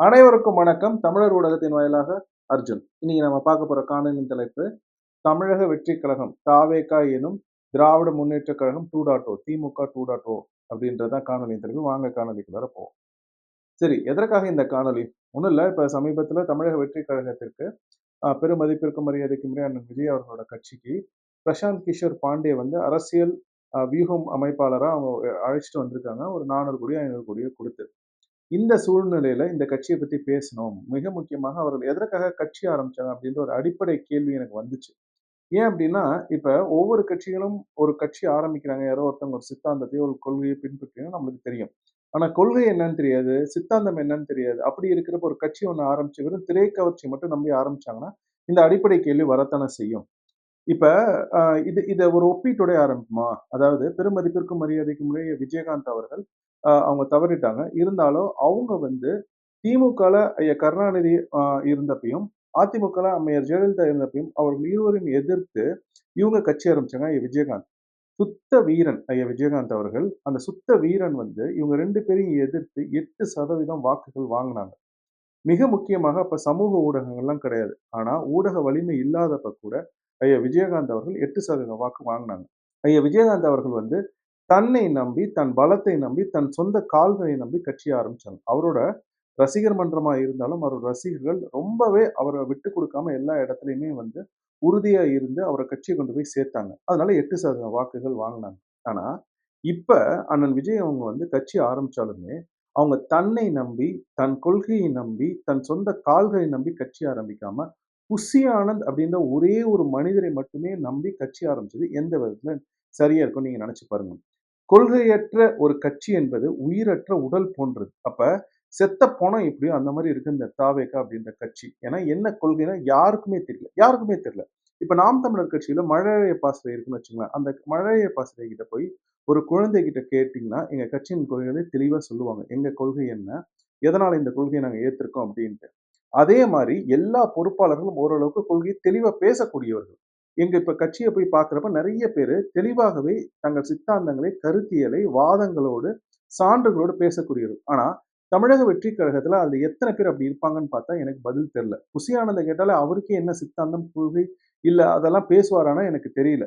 அனைவருக்கும் வணக்கம். தமிழர் ஊடகத்தின் வாயிலாக அர்ஜுன். இன்னைக்கு நம்ம பார்க்க போற காணொலியின் தலைப்பு தமிழக வெற்றி கழகம் தாவேகா எனும் Dravida Munnetra Kazhagam two dot O DMK two dot O oh அப்படின்றதான் காணொலியின் தலைப்பு. வாங்க காணொலிக்குள்ளார போவோம். சரி எதற்காக இந்த காணொலி ஒன்றும் இல்லை இப்போ சமீபத்தில் தமிழக வெற்றி கழகத்திற்கு ஆஹ், பெரும் மதிப்பிற்கும் மரியாதைக்கும் அண்ணன் விஜய் அவர்களோட கட்சிக்கு பிரசாந்த் கிஷோர் பாண்டே வந்து அரசியல் வியூகம் அமைப்பாளராக அவங்க அழைச்சிட்டு வந்திருக்காங்க. ஒரு நானூறு கோடி ஐநூறு கோடியோ கொடுத்து. இந்த சூழ்நிலையில இந்த கட்சியை பத்தி பேசணும். மிக முக்கியமாக அவர்கள் எதற்காக கட்சி ஆரம்பிச்சாங்க அப்படின்ற ஒரு அடிப்படை கேள்வி எனக்கு வந்துச்சு. ஏன் அப்படின்னா இப்ப ஒவ்வொரு கட்சிகளும் ஒரு கட்சி ஆரம்பிக்கிறாங்க. யாரோ ஒருத்தவங்க ஒரு சித்தாந்தத்தையோ ஒரு கொள்கையை பின்பற்றினா நம்மளுக்கு தெரியும். ஆனா கொள்கை என்னன்னு தெரியாது சித்தாந்தம் என்னன்னு தெரியாது. அப்படி இருக்கிறப்ப ஒரு கட்சி ஒன்று ஆரம்பிச்சு வெறும் திரைக்கவர்ச்சி மட்டும் நம்பி ஆரம்பிச்சாங்கன்னா இந்த அடிப்படை கேள்வி வரத்தானே செய்யும். இப்ப ஆஹ் இது இதை ஒரு ஒப்பீட்டோட ஆரம்பிக்குமா? அதாவது பெருமதிப்பிற்கும் மரியாதைக்கும் உரிய விஜயகாந்த் அவர்கள் அவங்க தவறிட்டாங்க. இருந்தாலும் அவங்க வந்து திமுகல ஐயா கருணாநிதி ஆஹ் இருந்தப்பையும் அதிமுகல அம்மையார் ஜெயலலிதா இருந்தப்பையும் அவர்கள் இருவரையும் எதிர்த்து இவங்க கட்சி ஆரம்பிச்சாங்க ஐயா விஜயகாந்த். சுத்த வீரன் ஐயா விஜயகாந்த் அவர்கள். அந்த சுத்த வீரன் வந்து இவங்க ரெண்டு பேரையும் எதிர்த்து எட்டு சதவீதம் வாக்குகள் வாங்கினாங்க. மிக முக்கியமாக அப்ப சமூக ஊடகங்கள்லாம் கிடையாது. ஆனா ஊடக வலிமை இல்லாதப்ப கூட ஐயா விஜயகாந்த் அவர்கள் எட்டு சதவீதம் வாக்கு வாங்கினாங்க. ஐயா விஜயகாந்த் அவர்கள் வந்து தன்னை நம்பி தன் பலத்தை நம்பி தன் சொந்த கால்களை நம்பி கட்சி ஆரம்பிச்சாங்க. அவரோட ரசிகர் மன்றமா இருந்தாலும் அவரோட ரசிகர்கள் ரொம்பவே அவரை விட்டு கொடுக்காம எல்லா இடத்துலையுமே வந்து உறுதியா இருந்து அவரை கட்சியை கொண்டு போய் சேர்த்தாங்க. அதனால எட்டு சதவீத வாக்குகள் வாங்கினாங்க. ஆனா இப்ப அண்ணன் விஜய் அவங்க வந்து கட்சி ஆரம்பிச்சாலுமே அவங்க தன்னை நம்பி தன் கொள்கையை நம்பி தன் சொந்த கால்களை நம்பி கட்சி ஆரம்பிக்காம புஷி ஆனந்த் அப்படின்ற ஒரே ஒரு மனிதரை மட்டுமே நம்பி கட்சி ஆரம்பிச்சது எந்த விதத்துல சரியா இருக்கும் நீங்க நினைச்சு பாருங்க. கொள்கையற்ற ஒரு கட்சி என்பது உயிரற்ற உடல் போன்றது. அப்ப செத்த பணம் எப்படியோ அந்த மாதிரி இருக்கு இந்த தாவேகா அப்படின்ற கட்சி. ஏன்னா என்ன கொள்கைன்னா யாருக்குமே தெரியல. யாருக்குமே தெரியல. இப்ப நாம் தமிழர் கட்சியில மழைய பாசறை இருக்குன்னு வச்சுங்களேன் அந்த மழைய பாசறை கிட்ட போய் ஒரு குழந்தை கிட்ட கேட்டீங்கன்னா எங்க கட்சியின் கொள்கைகளை தெளிவா சொல்லுவாங்க. எங்க கொள்கை என்ன? எதனால இந்த கொள்கையை நாங்க ஏத்திருக்கோம் அப்படின்ட்டு. அதே மாதிரி எல்லா பொறுப்பாளர்களும் ஓரளவுக்கு கொள்கையை தெளிவா பேசக்கூடியவர்கள். எங்க இப்ப கட்சியை போய் பார்க்குறப்ப நிறைய பேர் தெளிவாகவே தங்கள் சித்தாந்தங்களை கருத்தியலை வாதங்களோடு சான்றுகளோடு பேசக்கூடியது ஆனா தமிழக வெற்றி கழகத்துல அதுல எத்தனை பேர் அப்படி இருப்பாங்கன்னு பார்த்தா எனக்கு பதில் தெரில குசியானந்த கேட்டாலே அவருக்கே என்ன சித்தாந்தம் கொள்கை இல்ல அதெல்லாம் பேசுவாரானா எனக்கு தெரியல.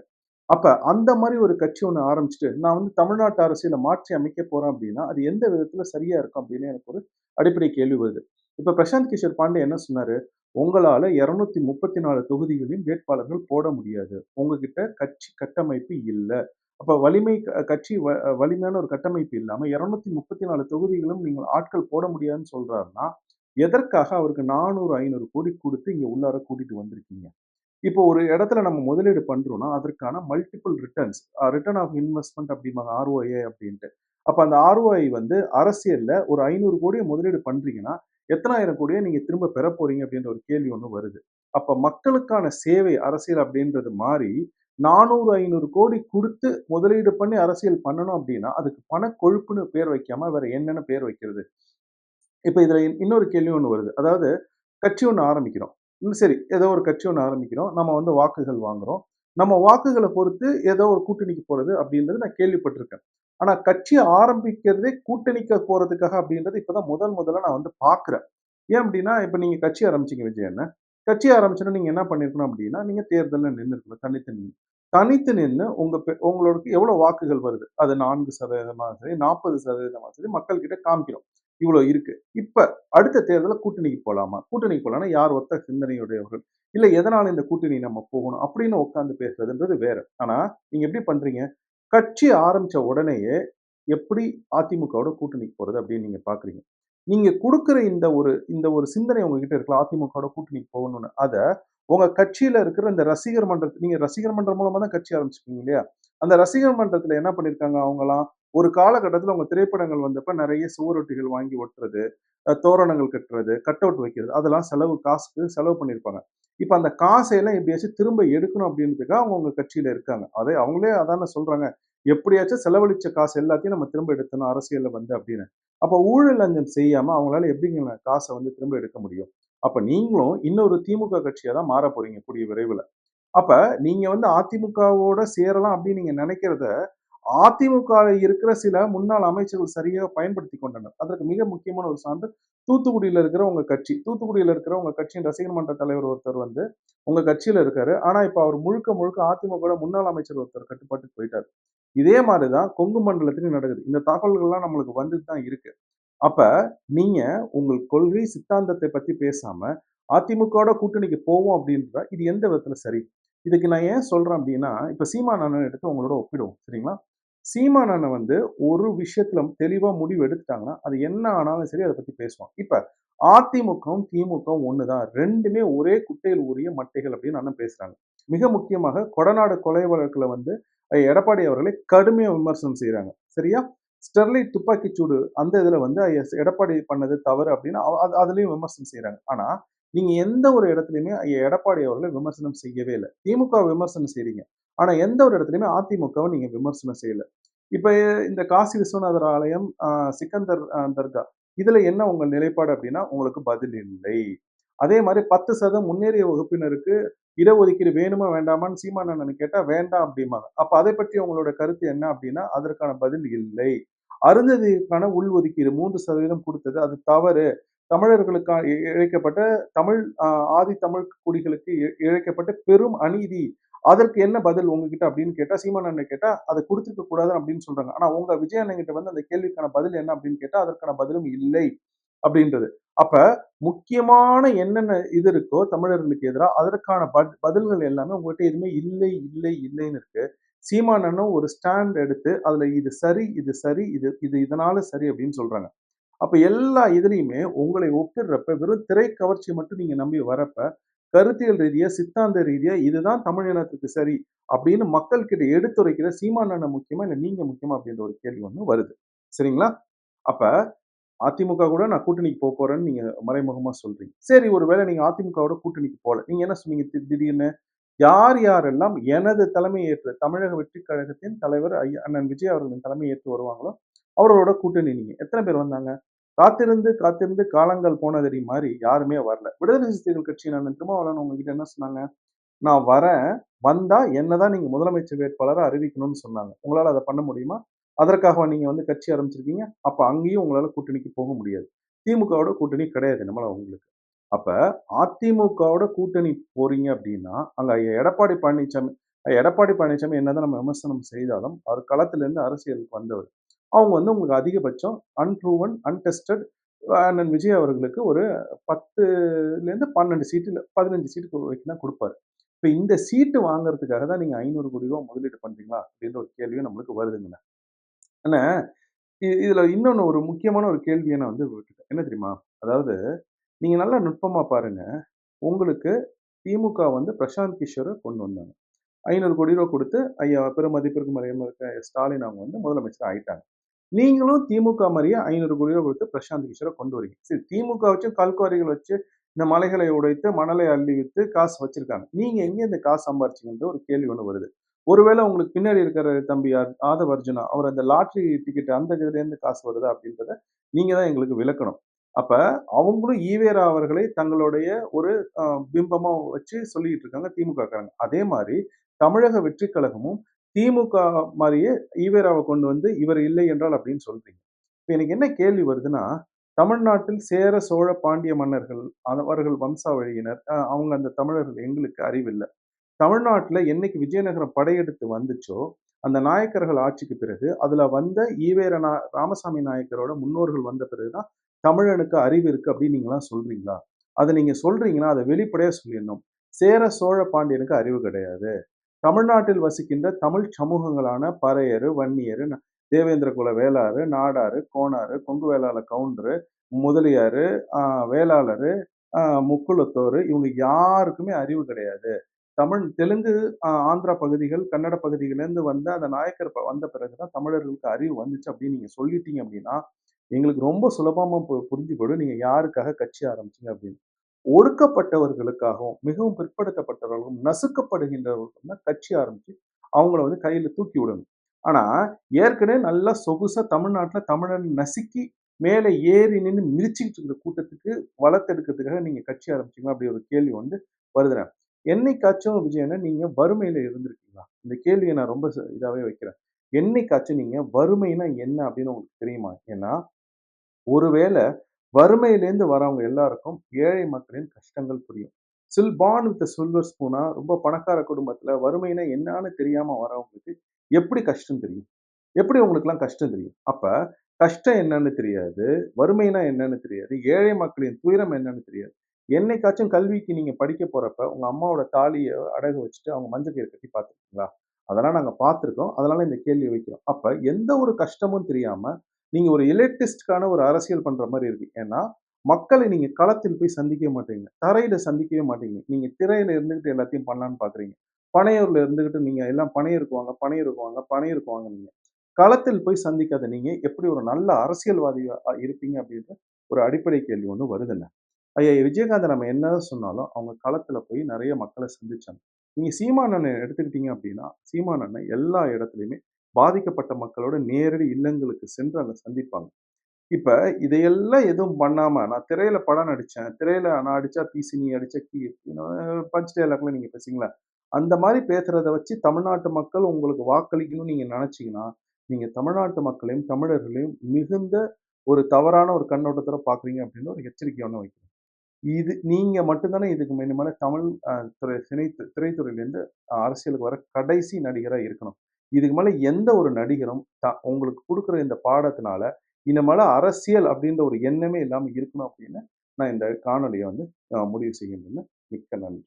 அப்ப அந்த மாதிரி ஒரு கட்சி ஒன்று ஆரம்பிச்சுட்டு நான் வந்து தமிழ்நாட்டு அரசியலை மாற்றி அமைக்க போறேன் அப்படின்னா அது எந்த விதத்துல சரியா இருக்கும் அப்படின்னு எனக்கு ஒரு அடிப்படை கேள்வி வருது. இப்ப பிரசாந்த் கிஷோர் பாண்டே என்ன சொன்னாரு? உங்களால இருநூத்தி முப்பத்தி நாலு தொகுதிகளையும் வேட்பாளர்கள் போட முடியாது. உங்ககிட்ட கட்சி கட்டமைப்பு இல்லை. அப்ப வலிமை க- கட்சி வ- வலிமையான ஒரு கட்டமைப்பு இல்லாம இருநூத்தி முப்பத்தி நாலு தொகுதிகளும் நீங்கள் ஆட்கள் போட முடியாதுன்னு சொல்றாருன்னா எதற்காக அவருக்கு நானூறு ஐநூறு கோடி கொடுத்து இங்க உள்ளார கூட்டிட்டு வந்திருக்கீங்க? இப்போ ஒரு இடத்துல நம்ம முதலீடு பண்றோம்னா அதற்கான multiple returns return of investment அப்படிம்பாங்க ஆர்ஓஐ அப்படின்ட்டு. அப்ப அந்த ஆர்ஓஐ வந்து அரசியல்ல ஒரு ஐநூறு கோடியை முதலீடு பண்றீங்கன்னா எத்தனாயிரம் கோடியை நீங்க திரும்ப பெற போறீங்க அப்படின்ற ஒரு கேள்வி ஒன்று வருது. அப்ப மக்களுக்கான சேவை அரசியல் அப்படின்றது மாறி நானூறு ஐநூறு கோடி கொடுத்து முதலீடு பண்ணி அரசியல் பண்ணணும் அப்படின்னா அதுக்கு பண கொழுப்புன்னு பேர் வைக்காம வேற என்னென்ன பேர் வைக்கிறது. இப்ப இதுல இன்னொரு கேள்வி ஒன்று வருது. அதாவது கட்சி ஒன்று ஆரம்பிக்கிறோம். சரி. ஏதோ ஒரு கட்சி ஒன்று ஆரம்பிக்கிறோம். நம்ம வந்து வாக்குகள் வாங்குறோம். நம்ம வாக்குகளை பொறுத்து ஏதோ ஒரு கூட்டணிக்கு போறது அப்படின்றது நான் கேள்விப்பட்டிருக்கேன். ஆனா கட்சி ஆரம்பிக்கிறதே கூட்டணிக்க போறதுக்காக அப்படின்றது இப்பதான் முதல் முதல்ல நான் வந்து பாக்குறேன். ஏன் அப்படின்னா இப்ப நீங்க கட்சி ஆரம்பிச்சீங்க விஜயண்ண கட்சி ஆரம்பிச்சோன்னா நீங்க என்ன பண்ணிருக்கணும் அப்படின்னா நீங்க தேர்தலில் நின்று இருக்கணும் தனித்து நின்று தனித்து நின்று உங்க உங்களுக்கு எவ்வளவு வாக்குகள் வருது? அது நான்கு சதவீதமாக சரி நாற்பது சதவீதமாக சரி மக்கள் கிட்ட காமிக்கிறோம். இவ்வளவு இருக்கு. இப்ப அடுத்த தேர்தலில் கூட்டணிக்கு போலாமா? கூட்டணிக்கு போலாம்னா யார் ஒத்த சிந்தனையுடையவர்கள்? இல்ல எதனால இந்த கூட்டணி நம்ம போகணும் அப்படின்னு உட்காந்து பேசுறதுன்றது வேற. ஆனா நீங்க எப்படி பண்றீங்க? கட்சி ஆரம்பித்த உடனேயே எப்படி அதிமுகவோட கூட்டணிக்கு போகிறது அப்படின்னு நீங்கள் பார்க்குறீங்க நீங்கள் கொடுக்குற இந்த ஒரு இந்த ஒரு சிந்தனை உங்ககிட்ட இருக்கலாம் அதிமுகவோட கூட்டணிக்கு போகணும்னு. அதை உங்கள் கட்சியில் இருக்கிற இந்த ரசிகர் மன்றத்தை நீங்கள் ரசிகர் மன்றம் மூலமாக தான் கட்சி ஆரம்பிச்சிருக்கீங்க இல்லையா? அந்த ரசிகர் மன்றத்தில் என்ன பண்ணியிருக்காங்க அவங்களாம் ஒரு காலகட்டத்தில் அவங்க திரைப்படங்கள் வந்தப்ப நிறைய சுவரொட்டிகள் வாங்கி ஒட்டுறது தோரணங்கள் கட்டுறது கட் அவுட் வைக்கிறது அதெல்லாம் செலவு காசுக்கு செலவு பண்ணியிருப்பாங்க. இப்போ அந்த காசையெல்லாம் எப்படியாச்சும் திரும்ப எடுக்கணும் அப்படின்றதுக்காக அவங்க உங்க கட்சியில் இருக்காங்க. அதே அவங்களே அதான சொல்கிறாங்க எப்படியாச்சும் செலவழிச்ச காசு எல்லாத்தையும் நம்ம திரும்ப எடுத்தணும் அரசியலில் வந்து அப்படின்னு. அப்போ ஊழல் லஞ்சம் செய்யாமல் அவங்களால எப்படிங்க காசை வந்து திரும்ப எடுக்க முடியும்? அப்போ நீங்களும் இன்னொரு திமுக கட்சியாக தான் மாற போறீங்க கூடிய விரைவில். அப்போ நீங்கள் வந்து அதிமுகவோட சேரலாம் அப்படின்னு நீங்கள் நினைக்கிறத அதிமுக இருக்கிற சில முன்னாள் அமைச்சர்கள் சரியாக பயன்படுத்தி கொண்டனர். அதற்கு மிக முக்கியமான ஒரு சான்று தூத்துக்குடியில் இருக்கிற உங்க கட்சி. தூத்துக்குடியில் இருக்கிற உங்க கட்சியின் ரசிகர் மன்ற தலைவர் ஒருத்தர் வந்து உங்க கட்சியில இருக்காரு. ஆனா இப்ப அவர் முழுக்க முழுக்க அதிமுக முன்னாள் அமைச்சர் ஒருத்தர் கட்டுப்பாட்டுக்கு போயிட்டாரு. இதே மாதிரிதான் கொங்கு மண்டலத்திலும் நடக்குது. இந்த தகவல்கள்லாம் நம்மளுக்கு வந்துட்டு தான் இருக்கு. அப்ப நீங்க உங்கள் கொள்கை சித்தாந்தத்தை பத்தி பேசாம அதிமுகவோட கூட்டணிக்கு போவோம் அப்படின்ற இது எந்த விதத்துல சரி? இதுக்கு நான் ஏன் சொல்றேன் அப்படின்னா இப்ப சீமான் அண்ணன் எடுத்து உங்களோட ஒப்பிடுவோம். சரிங்களா? சீமான் அண்ணன் வந்து ஒரு விஷயத்துல தெளிவா முடிவு எடுத்துட்டாங்கன்னா அது என்ன ஆனாலும் சரி அதை பத்தி பேசுவான். இப்ப அதிமுகவும் திமுகவும் ஒண்ணுதான். ரெண்டுமே ஒரே குட்டையில் உரிய மட்டைகள் அப்படின்னு அண்ணன் பேசுறாங்க. மிக முக்கியமாக கொடநாடு கொலை வழக்குல வந்து எடப்பாடி அவர்களை கடுமையா விமர்சனம் செய்யறாங்க சரியா? ஸ்டெர்லைட் துப்பாக்கி சூடு அந்த இதுல வந்து எடப்பாடி பண்ணது தவறு அப்படின்னு அதுலயும் விமர்சனம் செய்யறாங்க ஆனா நீங்க எந்த ஒரு இடத்துலயுமே எடப்பாடி அவர்களை விமர்சனம் செய்யவே இல்லை. திமுக விமர்சனம் செய்றீங்க. ஆனா எந்த ஒரு இடத்துலயுமே அதிமுகவை நீங்க விமர்சனம் செய்யல. இப்ப இந்த காசி விஸ்வநாதர் ஆலயம் சிக்கந்தர் தர்கா இதுல என்ன உங்கள் நிலைப்பாடு அப்படின்னா உங்களுக்கு பதில் இல்லை. அதே மாதிரி பத்து சதம் முன்னேறிய வகுப்பினருக்கு இடஒதுக்கீடு வேணுமா வேண்டாமான்னு சீமானண்ணன் கேட்டா வேண்டாம் அப்படிம்பாங்க. அப்ப அதை பற்றி உங்களோட கருத்து என்ன அப்படின்னா அதற்கான பதில் இல்லை. அருந்ததிக்கான உள் ஒதுக்கீடு மூன்று சதவீதம் கொடுத்தது அது தவறு. தமிழர்களுக்கான இழைக்கப்பட்ட தமிழ் ஆதி தமிழ் குடிகளுக்கு இழைக்கப்பட்ட பெரும் அநீதி. அதற்கு என்ன பதில் உங்ககிட்ட அப்படின்னு கேட்டா சீமான் அண்ணன் கேட்டா அதை கொடுத்துருக்க கூடாது அப்படின்னு சொல்றாங்க. ஆனா உங்க விஜய் அண்ணன் கிட்ட வந்து அந்த கேள்விக்கான பதில் என்ன அப்படின்னு கேட்டா அதற்கான பதிலும் இல்லை அப்படின்றது. அப்ப முக்கியமான என்னென்ன இது இருக்கோ தமிழர்களுக்கு எதிராக அதற்கான பதில்கள் எல்லாமே உங்ககிட்ட எதுவுமே இல்லை இல்லை இல்லைன்னு இருக்கு. சீமானனும் ஒரு ஸ்டாண்ட் எடுத்து அதுல இது சரி இது சரி இது இது இதனால சரி அப்படின்னு சொல்றாங்க. அப்ப எல்லா இதுலயுமே உங்களை ஒப்பிடுறப்ப வெறும் திரை கவர்ச்சி மட்டும் நீங்க நம்பி வரப்ப கருத்தியல் ரீதியா சித்தாந்த ரீதியா இதுதான் தமிழ் இனத்துக்கு சரி அப்படின்னு மக்கள் கிட்ட எடுத்துரைக்கிற சீமானண்ண முக்கியமா இல்லை நீங்க முக்கியமா அப்படின்ற ஒரு கேள்வி ஒன்று வருது. சரிங்களா? அப்ப அதிமுக கூட நான் கூட்டணிக்கு போக போறேன்னு நீங்க மறைமுகமா சொல்றீங்க. சரி ஒருவேளை நீங்க அதிமுகவோட கூட்டணிக்கு போல. நீங்க என்ன சொன்னீங்க? திடீர்னு யார் யாரெல்லாம் எனது தலைமை ஏற்று தமிழக வெற்றி கழகத்தின் தலைவர் ஐயா அண்ணன் விஜய் அவர்களின் தலைமை ஏற்று வருவாங்களோ அவரோட கூட்டணி நீங்க. எத்தனை பேர் வந்தாங்க? காத்திருந்து காத்திருந்து காலங்கள் போனதடி மாதிரி யாருமே வரல. விடுதலை சிறுத்தைகள் கட்சி நான் திருமாவளவன் உங்ககிட்ட என்ன சொன்னாங்க? நான் வரேன் வந்தா என்னதான் நீங்க முதலமைச்சர் வேட்பாளரை அறிவிக்கணும்னு சொன்னாங்க. உங்களால அதை பண்ண முடியுமா? அதற்காக நீங்க வந்து கட்சி ஆரம்பிச்சிருக்கீங்க? அப்ப அங்கேயும் உங்களால கூட்டணிக்கு போக முடியாது. திமுகவோட கூட்டணி கிடையாது நம்மள உங்களுக்கு. அப்ப அதிமுகவோட கூட்டணி போறீங்க அப்படின்னா அங்க எடப்பாடி பழனிசாமி எடப்பாடி பழனிசாமி என்னதான் நம்ம விமர்சனம் செய்தாலும் அவர் களத்துல இருந்து அரசியலுக்கு வந்தவர். அவங்க வந்து உங்களுக்கு அதிகபட்சம் அன்ப்ரூவன் அன்டெஸ்டட் அண்ணன் விஜய் அவர்களுக்கு ஒரு பத்துலேருந்து பன்னெண்டு சீட்டு பதினஞ்சு சீட்டு வரைக்கும் தான் கொடுப்பாரு. இப்போ இந்த சீட்டு வாங்குறதுக்காக தான் நீங்கள் ஐநூறு கோடி ரூபா முதலீடு பண்ணுறீங்களா அப்படின்ற ஒரு கேள்வியும் நம்மளுக்கு வருதுங்கண்ணா. அண்ணா இதில் இன்னொன்று ஒரு முக்கியமான ஒரு கேள்வியை நான் வந்து விட்டுட்டேன். என்ன தெரியுமா? அதாவது நீங்கள் நல்லா நுட்பமாக பாருங்க. உங்களுக்கு திமுக வந்து பிரசாந்த் கிஷோரை கொண்டு வந்தாங்க. ஐநூறு கோடி ரூபா கொடுத்து ஐயா பெருமதிப்பிற்கு மறையமாக இருக்க ஸ்டாலின் அவங்க வந்து முதலமைச்சர் ஆயிட்டாங்க. நீங்களும் திமுக மாதிரியே ஐநூறு கோடி ரூபா கொடுத்து பிரசாந்த் கிஷோரை கொண்டு வரீங்க. சரி திமுக வச்சு கல்குவாரிகள் வச்சு இந்த மலைகளை உடைத்து மணலை அள்ளி வித்து காசு வச்சிருக்காங்க. நீங்க எங்கே இந்த காசு சம்பாரிச்சிங்கன்ற ஒரு கேள்வி ஒன்று வருது. ஒருவேளை உங்களுக்கு பின்னாடி இருக்கிற தம்பி ஆதவ அர்ஜுனா அவர் அந்த லாட்ரி டிக்கெட் அந்த இதுலேருந்து காசு வருதா அப்படின்றத நீங்க தான் எங்களுக்கு விளக்கணும். அப்ப அவங்களும் ஈவேரா அவர்களை தங்களுடைய ஒரு பிம்பமா வச்சு சொல்லிட்டு இருக்காங்க திமுக காரங்க அதே மாதிரி தமிழக வெற்றி கழகமும் திமுக மாதிரியே ஈவேராவை கொண்டு வந்து இவர் இல்லை என்றால் அப்படின்னு சொல்றீங்க. இப்போ எனக்கு என்ன கேள்வி வருதுன்னா தமிழ்நாட்டில் சேர சோழ பாண்டிய மன்னர்கள் அவர்கள் வம்சாவழியினர் அவங்க அந்த தமிழர்கள் எங்களுக்கு அறிவில்லை. தமிழ்நாட்டில் என்னைக்கு விஜயநகரம் படையெடுத்து வந்துச்சோ அந்த நாயக்கர்கள் ஆட்சிக்கு பிறகு அதுல வந்த ஈவேர நா ராமசாமி நாயக்கரோட முன்னோர்கள் வந்த பிறகுதான் தமிழனுக்கு அறிவு இருக்கு அப்படின்னு நீங்களாம் சொல்றீங்களா? அதை நீங்க சொல்றீங்கன்னா அதை வெளிப்படையா சொல்லிடணும். சேர சோழ பாண்டியனுக்கு அறிவு கிடையாது. தமிழ்நாட்டில் வசிக்கின்ற தமிழ் சமூகங்களான பறையரு வன்னியரு தேவேந்திர குல வேளாறு நாடாறு கோணாறு கொங்கு வேளாள கவுண்டரு முதலியாரு வேளாளரு முக்குளத்தோர் இவங்க யாருக்குமே அறிவு கிடையாது. தமிழ் தெலுங்கு ஆந்திரா பகுதிகள் கன்னட பகுதிகளிலேருந்து வந்த அந்த நாயக்கர் வந்த பிறகுதான் தமிழர்களுக்கு அறிவு வந்துச்சு அப்படின்னு நீங்க சொல்லிட்டீங்க அப்படின்னா எங்களுக்கு ரொம்ப சுலபமாக புரிஞ்சு போயிடும் நீங்க யாருக்காக கட்சி ஆரம்பிச்சிங்க அப்படின்னு. ஒடுக்கப்பட்டவர்களுக்காகவும் மிகவும் பிற்படுத்தப்பட்டவர்களும் நசுக்கப்படுகின்றவர்களுக்கும் தான் கட்சி ஆரம்பிச்சு அவங்கள வந்து கையில் தூக்கி விடணும். ஆனால் ஏற்கனவே நல்லா சொகுசாக தமிழ்நாட்டில் தமிழன் நசுக்கி மேலே ஏறி நின்று மிதிச்சுக்கிட்டு இருக்கிற கூட்டத்துக்கு வளர்த்தெடுக்கிறதுக்காக நீங்கள் கட்சி ஆரம்பிச்சீங்களா? அப்படி ஒரு கேள்வி வந்து வருதுறேன் என்னைக்காச்சும் விஜயனை நீங்கள் வறுமையில் இருந்திருக்கீங்களா? இந்த கேள்வியை நான் ரொம்ப இதாகவே வைக்கிறேன். என்னைக்காச்சும் நீங்கள் வறுமைனா என்ன அப்படின்னு உங்களுக்கு தெரியுமா? ஏன்னா, ஒருவேளை வறுமையிலேருந்து வரவங்க எல்லாருக்கும் ஏழை மக்களின் கஷ்டங்கள் புரியும். சில் பான் வித் சில்வர் ஸ்பூனா ரொம்ப பணக்கார குடும்பத்தில் வறுமைனா என்னான்னு தெரியாமல் வரவங்களுக்கு எப்படி கஷ்டம் தெரியும்? எப்படி உங்களுக்கெல்லாம் கஷ்டம் தெரியும்? அப்போ கஷ்டம் என்னன்னு தெரியாது. வறுமைனா என்னன்னு தெரியாது. ஏழை மக்களின் துயரம் என்னன்னு தெரியாது. என்னைக்காச்சும் கல்விக்கு நீங்கள் படிக்க போகிறப்ப உங்கள் அம்மாவோட தாலியை அடகு வச்சுட்டு அவங்க மஞ்சள் கயிறு கட்டி பார்த்துருக்கீங்களா? அதெல்லாம் நாங்கள் பார்த்துருக்கோம். அதனால இந்த கேள்வி வைக்கிறோம். அப்போ எந்த ஒரு கஷ்டமும் தெரியாமல் நீங்கள் ஒரு எலிட்டிஸ்ட்க்கான ஒரு அரசியல் பண்ணுற மாதிரி இருக்கு. ஏன்னா, மக்களை நீங்கள் களத்தில் போய் சந்திக்கவே மாட்டீங்க. தரையில் சந்திக்கவே மாட்டீங்க. நீங்கள் திரையில் இருந்துக்கிட்டு எல்லாத்தையும் பண்ணலான்னு பார்க்குறீங்க. பனையூரில் இருந்துக்கிட்டு நீங்கள் எல்லாம் பனையூருக்கு வாங்க, பனையூருக்கு வாங்க, களத்தில் போய் சந்திக்காத நீங்கள் எப்படி ஒரு நல்ல அரசியல்வாதியாக இருப்பீங்க அப்படின்ற ஒரு அடிப்படை கேள்வி ஒன்று வருதுங்க. ஐயா விஜயகாந்த் நம்ம என்னதான் சொன்னாலும், அவங்க களத்தில் போய் நிறைய மக்களை சந்திச்சாங்க. நீங்கள் சீமான் அண்ணன் எடுத்துக்கிட்டீங்க அப்படின்னா, சீமான் அண்ணன் எல்லா இடத்துலையுமே பாதிக்கப்பட்ட மக்களோட நேரடி இல்லங்களுக்கு சென்று அங்கே சந்திப்பாங்க. இப்போ இதையெல்லாம் எதுவும் பண்ணாமல் நான் திரையில் படம் நடித்தேன் திரையில் நான் அடித்தா பிசி நீ அடித்த கீ பஞ்ச் டயலாக்லாம் நீங்கள் பேசுங்களா அந்த மாதிரி பேசுகிறத வச்சு தமிழ்நாட்டு மக்கள் உங்களுக்கு வாக்களிக்கணும்னு நீங்கள் நினச்சிங்கன்னா நீங்கள் தமிழ்நாட்டு மக்களையும், தமிழர்களையும் மிகுந்த ஒரு தவறான ஒரு கண்ணோட்டத்தில் பார்க்குறீங்க அப்படின்னு ஒரு எச்சரிக்கை ஒன்று வைக்கிறேன். இது நீங்கள் மட்டும்தானே இதுக்கு இனிமேல தமிழ் துறை திரைத்து திரைத்துறையிலேருந்து அரசியலுக்கு வர கடைசி நடிகராக இருக்கணும். இதுக்கு மேலே எந்த ஒரு நடிகரும் த உங்களுக்கு கொடுக்குற இந்த பாடத்தினால, இந்த மேலே அரசியல் அப்படின்ற ஒரு எண்ணமே இல்லாமல் இருக்கணும் அப்படின்னு, நான் இந்த காணொலியை வந்து முடிவு செய்கின்றேன். மிக்க நன்றி.